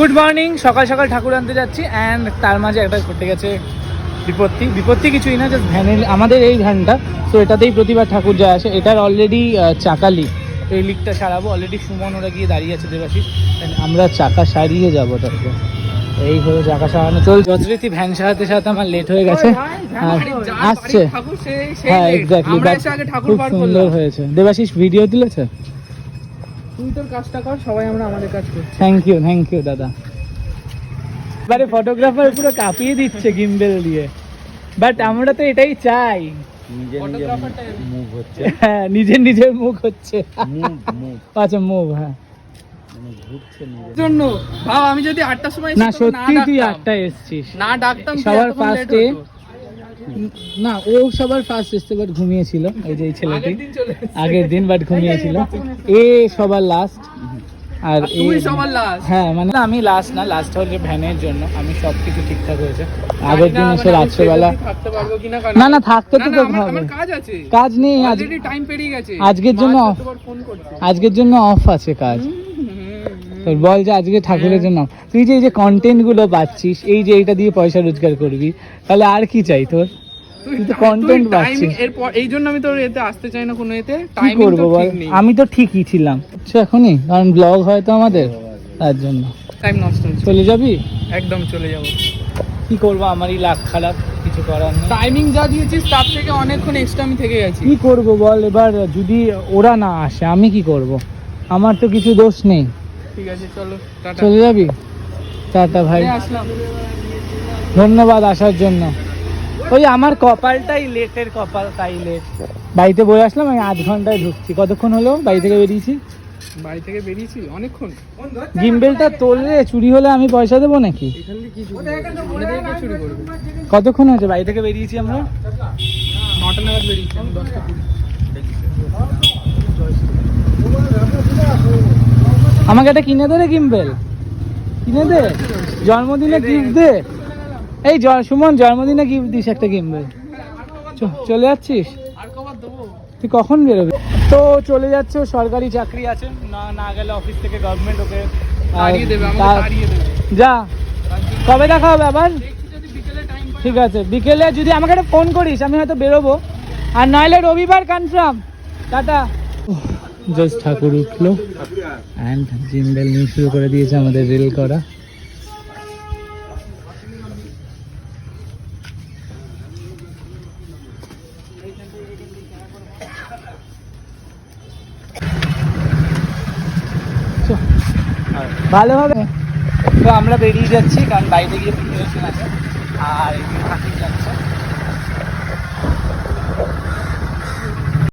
Good morning সকাল সকাল ঠাকুর আনতে যাচ্ছি অ্যান্ড তার মাঝে একটা ঘটে গেছে বিপত্তি। বিপত্তি কিছুই না জাস্ট ভ্যানের আমাদের এই ভ্যানটা তো এটাতেই প্রতিবার ঠাকুর যায় আসে। এটার অলরেডি চাকা লিক এই লিকটা সারাবো। অলরেডি সুমন ওরা গিয়ে দাঁড়িয়ে আছে দেবাশিস। আমরা চাকা সারিয়ে যাব তারপর এই হলো চাকা সারানো। চল যথারীতি ভ্যান সারাতে সারাতে আমার লেট হয়ে গেছে। আসছে। হ্যাঁ এক্স্যাক্টলি খুব সুন্দর হয়েছে। দেবাশিস ভিডিও তুলেছে? তুই তোর কাজটা কর সবাই আমরা আমাদের কাজ করছি। থ্যাংক ইউ থ্যাংক ইউ দাদা। এবারে ফটোগ্রাফার পুরো কাঁপিয়ে দিচ্ছে গিম্বেল দিয়ে। বাট আমরা তো এটাই চাই। মুভ হচ্ছে। হ্যাঁ নিজের নিজের মুখ হচ্ছে। আচ্ছা মুভ হ্যাঁ। মানে জন্য ভাব আমি যদি আটটার সময় না সত্যি তুই ডাকতাম, আটটা এসছিস। না ডাকতাম সবার এতক্ষণ না ও সবার ফার্স্ট এসছে বাট ঘুমিয়েছিল। এই যে এই ছেলেটি। আগের দিন বাট ঘুমিয়েছিল। এ সবার লাস্ট আর তুই সবার। হ্যাঁ মানে আমি লাস্ট না লাস্ট হচ্ছে ভ্যানের জন্য। আমি সব কিছু ঠিকঠাক হয়েছে। আগের দিন জানি না, এসে মানে রাত্রেবেলা না না থাকতে তো তো হবে। কাজ আছে। কাজ নেই আজ টাইম পেরিয়ে গেছে। আজকের জন্য করছে। আজকের জন্য অফ আছে কাজ। বল যে আজকে ঠাকুরের জন্য। তুই যে এই যে কন্টেন্টগুলো পাচ্ছিস এই যে এইটা দিয়ে পয়সা রোজগার করবি তাহলে আর কি চাই তোর? timing পাচ্ছিস। এরপর এই জন্য আমি তোর এতে আসতে চাই না কোনো এতে। করব তো বল? আমি তো ঠিকই ছিলাম। আচ্ছা এখনই? কারণ ব্লগ হয় তো আমাদের তার জন্য। টাইম নষ্ট চলে যাবি? একদম চলে যাব। কি করব? আমারই লাখ খারাপ কিছু করার নেই। টাইমিং যা দিয়েছিস তার থেকে অনেকক্ষণ এক্সট্রা আমি থেকে গেছি। কি করব বল? এবার যদি ওরা না আসে আমি কি করব? আমার তো কিছু দোষ নেই। ঠিক আছে চলো চলে যাবি? টাটা ভাই। আসলাম। ধন্যবাদ আসার জন্য। ওই আমার কপালটাই লেটের কপাল তাই লেট বাড়িতে বয়ে আসলাম আমি আধ ঘন্টায় ঢুকছি। কতক্ষণ হলো? বাড়ি থেকে বেরিয়েছি? বাড়ি থেকে বেরিয়েছি? অনেকক্ষণ। গিম্বেলটা তোললে চুরি হলে আমি পয়সা দেবো নাকি? কতক্ষণ হয়েছে? বাড়ি থেকে বেরিয়েছি আমরা? নটা নাগাদ বেরিয়েছি দশটা কুড়ি। আমাকে একটা কিনে দে রে গিম্বেল কিনে দে। জন্মদিনে গিফট দে। এই সুমন জন্মদিনে গিফট দিস একটা গিম্বেল চ- চলে যাচ্ছিস? তুই কখন বেরোবি? তো চলে যাচ্ছে ও সরকারি চাকরি আছে। না না গেলে অফিস থেকে গভর্নমেন্ট ওকে যা। কবে দেখা হবে আবার? ঠিক আছে বিকেলে যদি আমাকে একটা ফোন করিস আমি হয়তো বেরোবো। আর নইলে রবিবার কনফার্ম টাটা। জাস্ট ঠাকুর উঠল। অ্যান্ড জিম্বেল নিয়ে শুরু করে দিয়েছে আমাদের রেল করা। ভালো হবে তো আমরা বেরিয়ে যাচ্ছি, কারণ বাইরে গিয়ে আছে আর ঠাকুর যাচ্ছে।